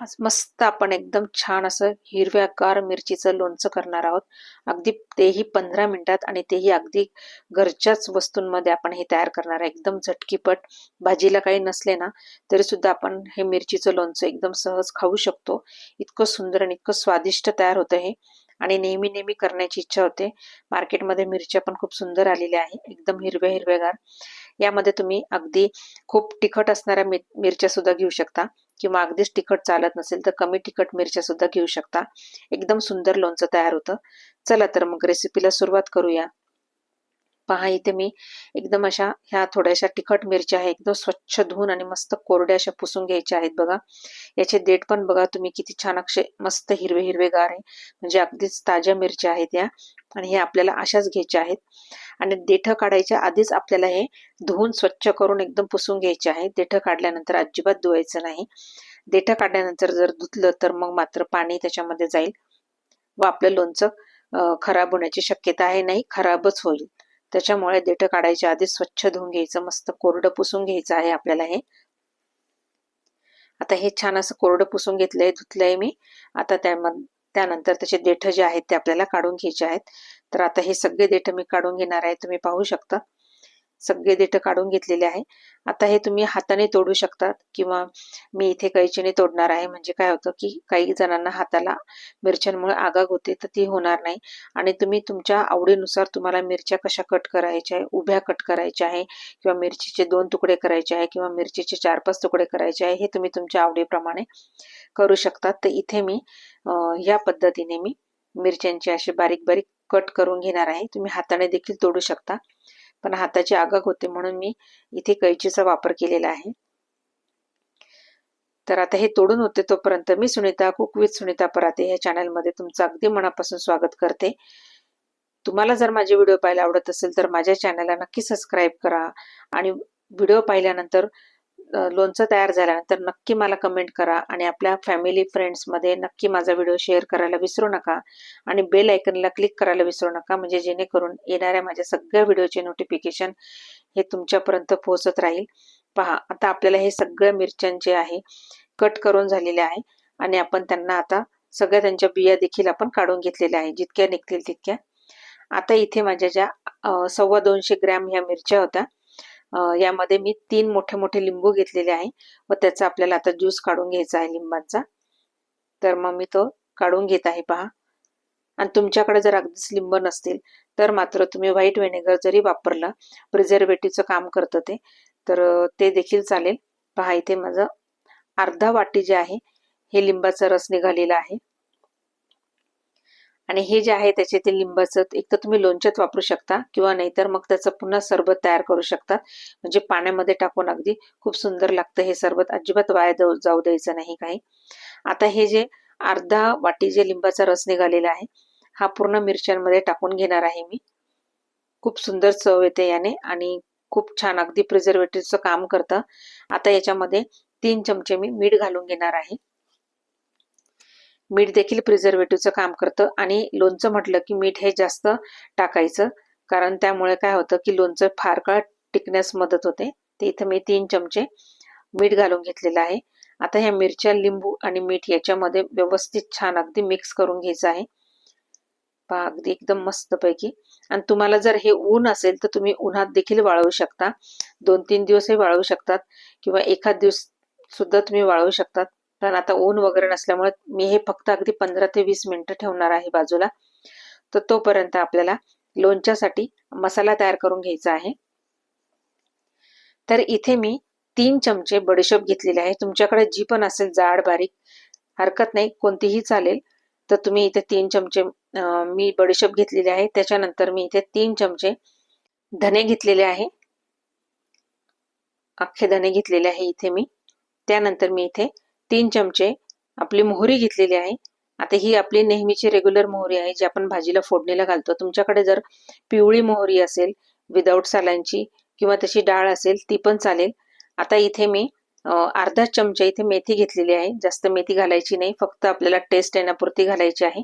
आज मस्त आपण एकदम छान असं हिरव्यागार मिरचीचं लोणचं करणार आहोत. अगदी तेही पंधरा मिनिटात आणि तेही अगदी घरच्याच वस्तूंमध्ये आपण हे तयार करणार आहे. एकदम झटकीपट. भाजीला काही नसले ना तरी सुद्धा आपण हे मिरचीचं लोणचं एकदम सहज खाऊ शकतो. इतकं सुंदर आणि इतकं स्वादिष्ट तयार होतं हे. आणि नेहमी नेहमी करण्याची इच्छा होते. मार्केटमध्ये मिरच्या पण खूप सुंदर आलेल्या आहे एकदम हिरव्या हिरव्यागार. यामध्ये तुम्ही अगदी खूप तिखट असणाऱ्या मिरच्या सुद्धा घेऊ शकता. किंवा अगदीच तिखट चालत नसेल तर कमी तिखट मिरच्या सुद्धा घेऊ शकता. एकदम सुंदर लोणचं तयार होतं. चला तर मग रेसिपीला सुरुवात करूया. पहा इथे मी एकदम अशा ह्या थोड्याशा तिखट मिरच्या आहे एकदम स्वच्छ धुवून आणि मस्त कोरड्या अशा पुसून घ्यायच्या आहेत बघा. याचे देठ पण बघा तुम्ही किती छान अक्षे मस्त हिरवे हिरवेगार आहे. म्हणजे अगदीच ताज्या मिरच्या आहेत या. आणि हे आपल्याला अशाच घ्यायच्या आहेत. आणि देठ काढायच्या आधीच आपल्याला हे धुवून स्वच्छ करून एकदम पुसून घ्यायचे आहे. देठ काढल्यानंतर अजिबात धुवायचं नाही. देठ काढल्यानंतर जर धुतलं तर मग मात्र पाणी त्याच्यामध्ये जाईल व आपलं लोणचं खराब होण्याची शक्यता आहे नाही खराबच होईल. त्याच्यामुळे देठ काढायच्या आधी स्वच्छ धुवून घ्यायचं मस्त कोरडं पुसून घ्यायचं आहे आपल्याला हे. आता हे छान असं कोरडं पुसून घेतलंय धुतलंय मी. आता त्यानंतर त्याचे देठ जे आहेत ते आपल्याला काढून घ्यायचे आहेत. तर आता हे सगळे देठ मी काढून घेणार आहे तुम्ही पाहू शकता. सगळे देठ काढून घेतलेले आहे. आता हे तुम्ही हाताने तोडू शकतात किंवा मी इथे कैचीने तोडणार आहे. म्हणजे काय होतं की काही जणांना हाताला मिरच्यांमुळे आगाग होते तर ती होणार नाही. आणि तुम्ही तुमच्या आवडीनुसार तुम्हाला मिरच्या कशा कट करायच्या आहे उभ्या कट करायच्या आहे किंवा मिरचीचे दोन तुकडे करायचे आहे किंवा मिरचीचे चार पाच तुकडे करायचे आहे हे तुम्ही तुमच्या आवडीप्रमाणे करू शकतात. तर इथे मी या पद्धतीने मी मिरच्यांचे असे बारीक बारीक कट करून घेणार आहे. तुम्ही हाताने देखील तोडू शकता. पण हाताची आगाग होते म्हणून मी इथे कैचीचा वापर केलेला आहे. तर आता हे तोडून होते तोपर्यंत मी सुनीता कुक विथ सुनीता पराते या चॅनलमध्ये तुमचं अगदी मनापासून स्वागत करते. तुम्हाला जर माझे व्हिडिओ पाहायला आवडत असेल तर माझ्या चॅनलला नक्की सबस्क्राईब करा आणि व्हिडिओ पाहिल्यानंतर लोणचं तयार झाल्यानंतर नक्की मला कमेंट करा आणि आपल्या फॅमिली फ्रेंड्समध्ये नक्की माझा व्हिडिओ शेअर करायला विसरू नका आणि बेल आयकनला क्लिक करायला विसरू नका. म्हणजे जेणेकरून येणाऱ्या माझ्या सगळ्या व्हिडिओचे नोटिफिकेशन हे तुमच्यापर्यंत पोहोचत राहील. पहा आता आपल्याला हे सगळ्या मिरच्यांचे आहे कट करून झालेले आहे आणि आपण त्यांना आता सगळ्या त्यांच्या बिया देखील आपण काढून घेतलेल्या आहे जितक्या निघतील तितक्या. आता इथे माझ्या ज्या सव्वा दोनशे ग्रॅम ह्या मिरच्या होत्या यामध्ये मी तीन मोठे मोठे लिंबू घेतलेले आहे. व त्याचा आपल्याला आता ज्यूस काढून घ्यायचा आहे लिंबाचा. तर मग मी तो काढून घेत आहे पहा. आणि तुमच्याकडे जर अगदीच लिंब नसतील तर मात्र तुम्ही व्हाईट व्हिनेगर जरी वापरलं प्रिझर्वेटिव्हचं काम करतं ते तर ते देखील चालेल. पहा इथे माझं अर्धा वाटी जे आहे हे लिंबाचा रस निघालेला आहे. आणि हे जे आहे त्याचे ते लिंबाचं एक तर तुम्ही लोणच्यात वापरू शकता किंवा नाहीतर मग त्याचं पुन्हा सरबत तयार करू शकतात म्हणजे पाण्यामध्ये टाकून अगदी खूप सुंदर लागतं हे सरबत. अजिबात वाया जाऊ द्यायचं नाही काही. आता हे जे अर्धा वाटी जे लिंबाचा रस निघालेला आहे हा पूर्ण मिरच्यांमध्ये टाकून घेणार आहे मी. खूप सुंदर चव येते याने आणि खूप छान अगदी प्रिझर्वेटिव्हचं काम करतं. आता याच्यामध्ये तीन चमचे मी मीठ घालून घेणार आहे. मीठ देखील प्रिझर्वेटिव्हचं काम करतं. आणि लोणचं म्हटलं की मीठ हे जास्त टाकायचं. कारण त्यामुळे काय होतं की लोणचं फार काळ टिकण्यास मदत होते. ते इथं मी तीन चमचे मीठ घालून घेतलेलं आहे. आता ह्या मिरच्या लिंबू आणि मीठ याच्यामध्ये व्यवस्थित छान अगदी मिक्स करून घ्यायचं आहे. पहा अगदी एकदम मस्तपैकी. आणि तुम्हाला जर हे ऊन असेल तर तुम्ही उन्हात देखील वाळवू शकता. दोन तीन दिवसही वाळवू शकतात. किंवा एखाद दिवस सुद्धा तुम्ही वाळवू शकतात. कारण आता ऊन वगैरे नसल्यामुळे मी हे फक्त अगदी पंधरा ते वीस मिनिटं ठेवणार आहे बाजूला. तर तोपर्यंत आपल्याला लोणच्यासाठी मसाला तयार करून घ्यायचा आहे. तर इथे मी तीन चमचे बडीशेप घेतलेले आहे. तुमच्याकडे जी पण असेल जाड बारीक हरकत नाही कोणतीही चालेल तर तुम्ही इथे तीन चमचे मी बडीशेप घेतलेले आहे. त्याच्यानंतर मी इथे तीन चमचे धने घेतलेले आहे. अख्खे धने घेतलेले आहे इथे मी. त्यानंतर मी इथे तीन चमचे आपली मोहरी घेतलेली आहे. आता ही आपली नेहमीची रेग्युलर मोहरी आहे जी आपण भाजीला फोडणीला घालतो. तुमच्याकडे जर पिवळी मोहरी असेल विदाऊट सालांची किंवा तशी डाळ असेल ती पण चालेल. आता इथे मी अर्धा चमचा इथे मेथी घेतलेली आहे. जास्त मेथी घालायची नाही फक्त आपल्याला टेस्ट येण्यापुरती घालायची आहे.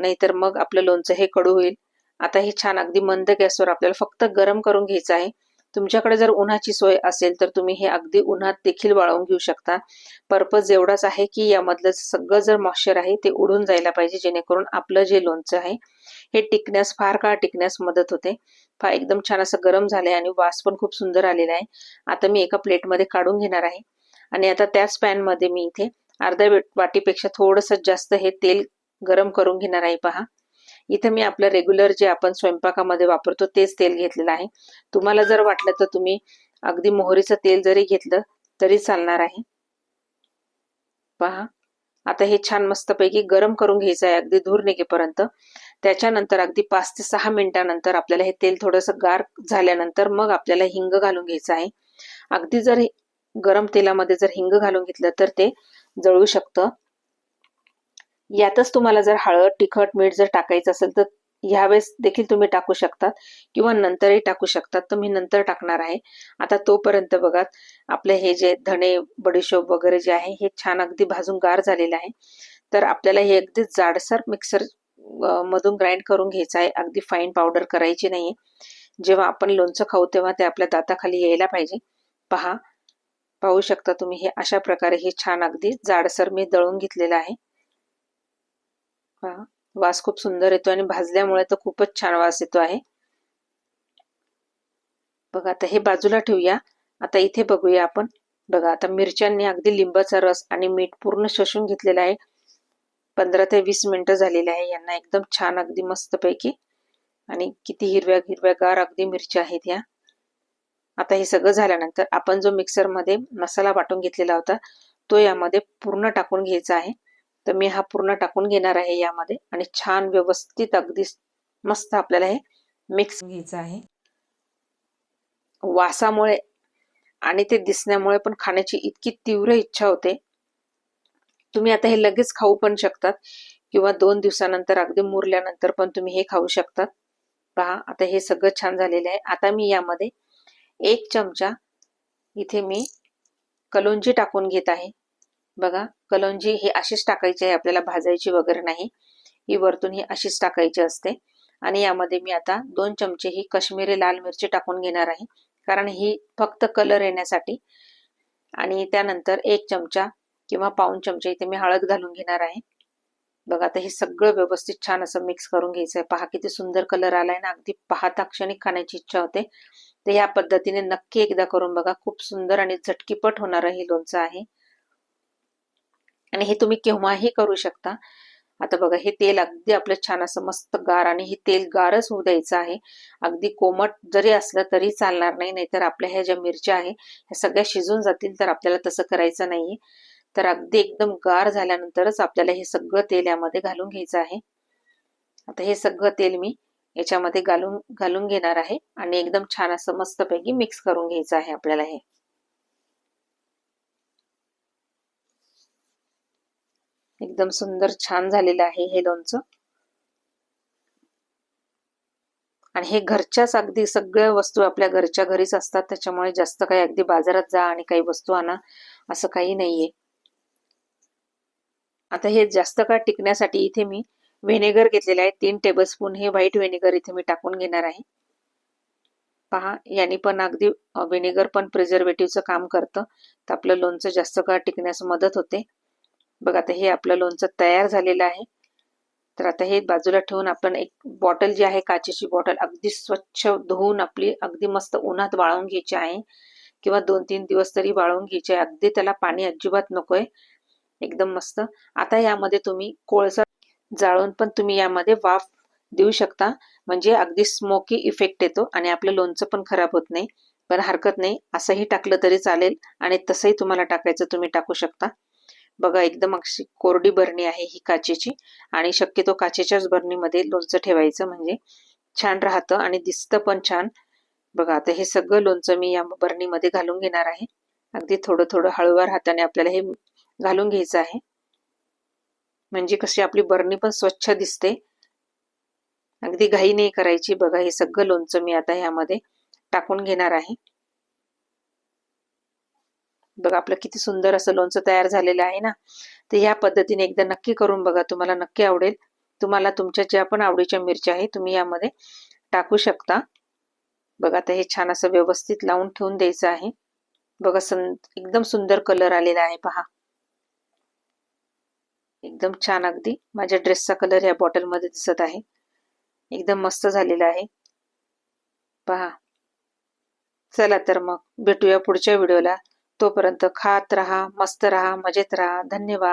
नाहीतर मग आपलं लोणचं हे कडू होईल. आता हे छान अगदी मंद गॅसवर आपल्याला फक्त गरम करून घ्यायचं आहे. तुमच्याकडे जर उन्हाची सोय असेल तर तुम्ही हे अगदी उन्हात देखील वाळवून घेऊ शकता. पर्पज एवढाच आहे की यामधलं सगळं जर मॉइश्चर आहे ते उडून जायला पाहिजे जेणेकरून आपलं जे लोणचं आहे हे टिकण्यास फार काळ टिकण्यास मदत होते. फार एकदम छान असं गरम झालंय आणि वास पण खूप सुंदर आलेला आहे. आता मी एका प्लेटमध्ये काढून घेणार आहे. आणि आता त्याच पॅनमध्ये मी इथे अर्ध्या वाटीपेक्षा थोडंसं जास्त हे तेल गरम करून घेणार आहे. पहा. इथे मी आपलं रेग्युलर जे आपण स्वयंपाकामध्ये वापरतो तेच तेल घेतलेलं आहे. तुम्हाला जर वाटलं तर तुम्ही अगदी मोहरीचं तेल जरी घेतलं तरी चालणार आहे. पहा. आता हे छान मस्तपैकी गरम करून घ्यायचं आहे अगदी धूर निघेपर्यंत. त्याच्यानंतर अगदी पाच ते सहा मिनिटानंतर आपल्याला हे तेल थोडंसं गार झाल्यानंतर मग आपल्याला हिंग घालून घ्यायचं आहे. अगदी जर गरम तेलामध्ये जर हिंग घालून घेतलं तर ते जळू शकतं. यातच तुम्हाला जर हळद तिखट मीठ जर टाकायचं असेल तर ह्यावेळेस देखील तुम्ही टाकू शकतात किंवा नंतरही टाकू शकतात. तर मी नंतर टाकणार आहे. आता तोपर्यंत बघा आपले हे जे धणे बडीशोप वगैरे जे आहे हे छान अगदी भाजून गार झालेलं आहे. तर आपल्याला हे अगदी जाडसर मिक्सर मधून ग्राइंड करून घ्यायचं आहे. अगदी फाईन पावडर करायची नाहीये. जेव्हा आपण लोणचं खाऊ तेव्हा ते आपल्या दाताखाली यायला पाहिजे. पहा पाहू शकता तुम्ही हे अशा प्रकारे हे छान अगदी जाडसर मी दळून घेतलेलं आहे. वास खूप सुंदर येतो आणि भाजल्यामुळे तर खूपच छान वास येतो आहे. बघा आता हे बाजूला ठेवूया. आता इथे बघूया आपण. बघा आता मिरच्यांनी अगदी लिंबाचा रस आणि मीठ पूर्ण शोषून घेतलेला आहे. पंधरा ते वीस मिनिटं झालेले आहे. यांना एकदम छान अगदी मस्त पैकी आणि किती हिरव्या हिरव्यागार अगदी मिरच्या आहेत या. आता हे सगळं झाल्यानंतर आपण जो मिक्सरमध्ये मसाला वाटून घेतलेला होता तो यामध्ये पूर्ण टाकून घ्यायचा आहे. तर मी हा पूर्ण टाकून घेणार आहे यामध्ये. आणि छान व्यवस्थित अगदी मस्त आपल्याला हे मिक्स घ्यायचं आहे. वासामुळे आणि ते दिसण्यामुळे पण खाण्याची इतकी तीव्र इच्छा होते. तुम्ही आता हे लगेच खाऊ पण शकतात. किंवा दोन दिवसानंतर अगदी मुरल्यानंतर पण तुम्ही हे खाऊ शकतात. पहा आता हे सगळं छान झालेलं आहे. आता मी यामध्ये एक चमचा इथे मी कलोंजी टाकून घेत आहे. बघा कलोंजी ही अशीच टाकायची आहे आपल्याला भाजायची वगैरे नाही. ही वरतून ही अशीच टाकायची असते. आणि यामध्ये मी आता दोन चमचे ही कश्मीरी लाल मिरची टाकून घेणार आहे. कारण ही फक्त कलर येण्यासाठी. आणि त्यानंतर एक चमचा किंवा पाऊन चमचे इथे मी हळद घालून घेणार आहे. बघा आता हे सगळं व्यवस्थित छान असं मिक्स करून घ्यायचं आहे. पहा किती सुंदर कलर आलाय ना. अगदी पाहता क्षणिक खाण्याची इच्छा होते. तर ह्या पद्धतीने नक्की एकदा करून बघा. खूप सुंदर आणि झटकीपट होणार हे लोणचं आहे. आणि हे तुम्ही केव्हाही करू शकता. आता बघा हे तेल अगदी आपलं छान असं मस्त गार आणि हे तेल गारच होऊ द्यायचं आहे. अगदी कोमट जरी असलं तरी चालणार नाही नाहीतर आपल्या ह्या ज्या मिरच्या आहे ह्या सगळ्या शिजून जातील तर आपल्याला तसं करायचं नाहीये. तर अगदी एकदम गार झाल्यानंतरच आपल्याला हे सगळं तेल यामध्ये घालून घ्यायचं आहे. आता हे सगळं तेल मी याच्यामध्ये घालून घालून घेणार आहे आणि एकदम छान असं मस्तपैकी मिक्स करून घ्यायचं आहे आपल्याला हे. एकदम सुंदर छान झालेलं आहे हे लोणचं आणि हे घरच्याच अगदी सगळ्या वस्तू आपल्या घरच्या घरीच असतात त्याच्यामुळे जास्त काही अगदी बाजारात जा आणि काही वस्तू आणा असं काही नाहीये. आता हे जास्त काळ टिकण्यासाठी इथे मी व्हिनेगर घेतलेले आहे तीन टेबलस्पून हे व्हाईट व्हिनेगर इथे मी टाकून घेणार आहे. पहा यांनी पण अगदी व्हिनेगर पण प्रिझर्वेटिव्हचं काम करतं. तर आपलं लोणचं जास्त काळ टिकण्यास मदत होते. बघा आता हे आपलं लोणचं तयार झालेलं आहे. तर आता हे बाजूला ठेवून आपण एक बॉटल जी आहे काचेची बॉटल अगदी स्वच्छ धुवून आपली अगदी मस्त उन्हात वाळवून घ्यायची आहे. किंवा दोन तीन दिवस तरी वाळवून घ्यायचे अगदी त्याला पाणी अजिबात नकोय. एकदम मस्त. आता यामध्ये तुम्ही कोळसा जाळून पण तुम्ही यामध्ये वाफ देऊ शकता. म्हणजे अगदी स्मोकी इफेक्ट येतो आणि आपलं लोणचं पण खराब होत नाही. पण हरकत नाही. असंही टाकलं तरी चालेल आणि तसंही तुम्हाला टाकायचं तुम्ही टाकू शकता. बघा एकदम अशी कोरडी बरणी आहे ही काचेची आणि शक्यतो काचेच्याच बरणीमध्ये लोणचं ठेवायचं म्हणजे छान राहतं आणि दिसतं पण छान. बघा आता हे सगळं लोणचं मी या बरणीमध्ये घालून घेणार आहे. अगदी थोडं थोडं हळूवार हाताने आपल्याला हे घालून घ्यायचं आहे. म्हणजे कशी आपली बरणी पण स्वच्छ दिसते. अगदी घाई नाही करायची. बघा हे सगळं लोणचं मी आता ह्यामध्ये टाकून घेणार आहे. बघा आपलं किती सुंदर असं लोणचं तयार झालेलं आहे ना तर ह्या पद्धतीने एकदा नक्की करून बघा तुम्हाला नक्की आवडेल. तुम्हाला तुमच्या ज्या पण आवडीच्या मिरच्या आहे तुम्ही यामध्ये टाकू शकता. बघा आता हे छान असं व्यवस्थित लावून ठेवून द्यायचं आहे. बघा सं एकदम सुंदर कलर आलेला आहे पहा. एकदम छान अगदी. माझ्या ड्रेसचा कलर या बॉटलमध्ये दिसत आहे. एकदम मस्त झालेला आहे. पहा. चला तर मग भेटूया पुढच्या व्हिडिओला. तोपर्यंत खात राहा मस्त राहा मजेत राहा. धन्यवाद.